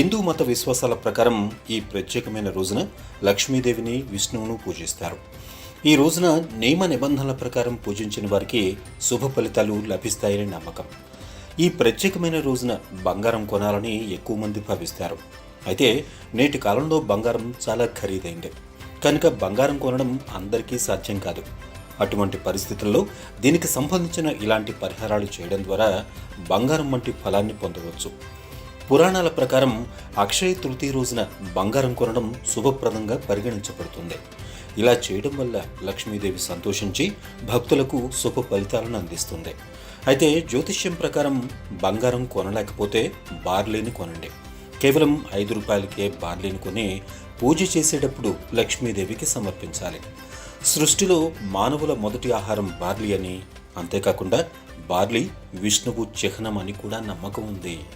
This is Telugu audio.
హిందూ మత విశ్వాసాల ప్రకారం ఈ ప్రత్యేకమైన రోజున లక్ష్మీదేవిని విష్ణువును పూజిస్తారు. ఈ రోజున నియమ నిబంధనల ప్రకారం పూజించిన వారికి శుభ ఫలితాలు లభిస్తాయని నమ్మకం. ఈ ప్రత్యేకమైన రోజున బంగారం కొనాలని ఎక్కువ మంది భావిస్తారు. అయితే నేటి కాలంలో బంగారం చాలా ఖరీదైంది. కనుక బంగారం కొనడం అందరికీ సాధ్యం కాదు. అటువంటి పరిస్థితుల్లో దీనికి సంబంధించిన ఇలాంటి పరిహారాలు చేయడం ద్వారా బంగారం వంటి ఫలాన్ని పొందవచ్చు. పురాణాల ప్రకారం అక్షయ తృతీయ రోజున బంగారం కొనడం శుభప్రదంగా పరిగణించబడుతుంది. ఇలా చేయడం వల్ల లక్ష్మీదేవి సంతోషించి భక్తులకు శుభ ఫలితాలను అందిస్తుంది. అయితే జ్యోతిష్యం ప్రకారం బంగారం కొనలేకపోతే బార్లీని కొనండి. కేవలం ఐదు రూపాయలకే బార్లీని కొని పూజ చేసేటప్పుడు లక్ష్మీదేవికి సమర్పించాలి. సృష్టిలో మానవుల మొదటి ఆహారం బార్లీ అని. అంతేకాకుండా బార్లీ విష్ణువు చిహ్నం అని కూడా నమ్మకం ఉంది.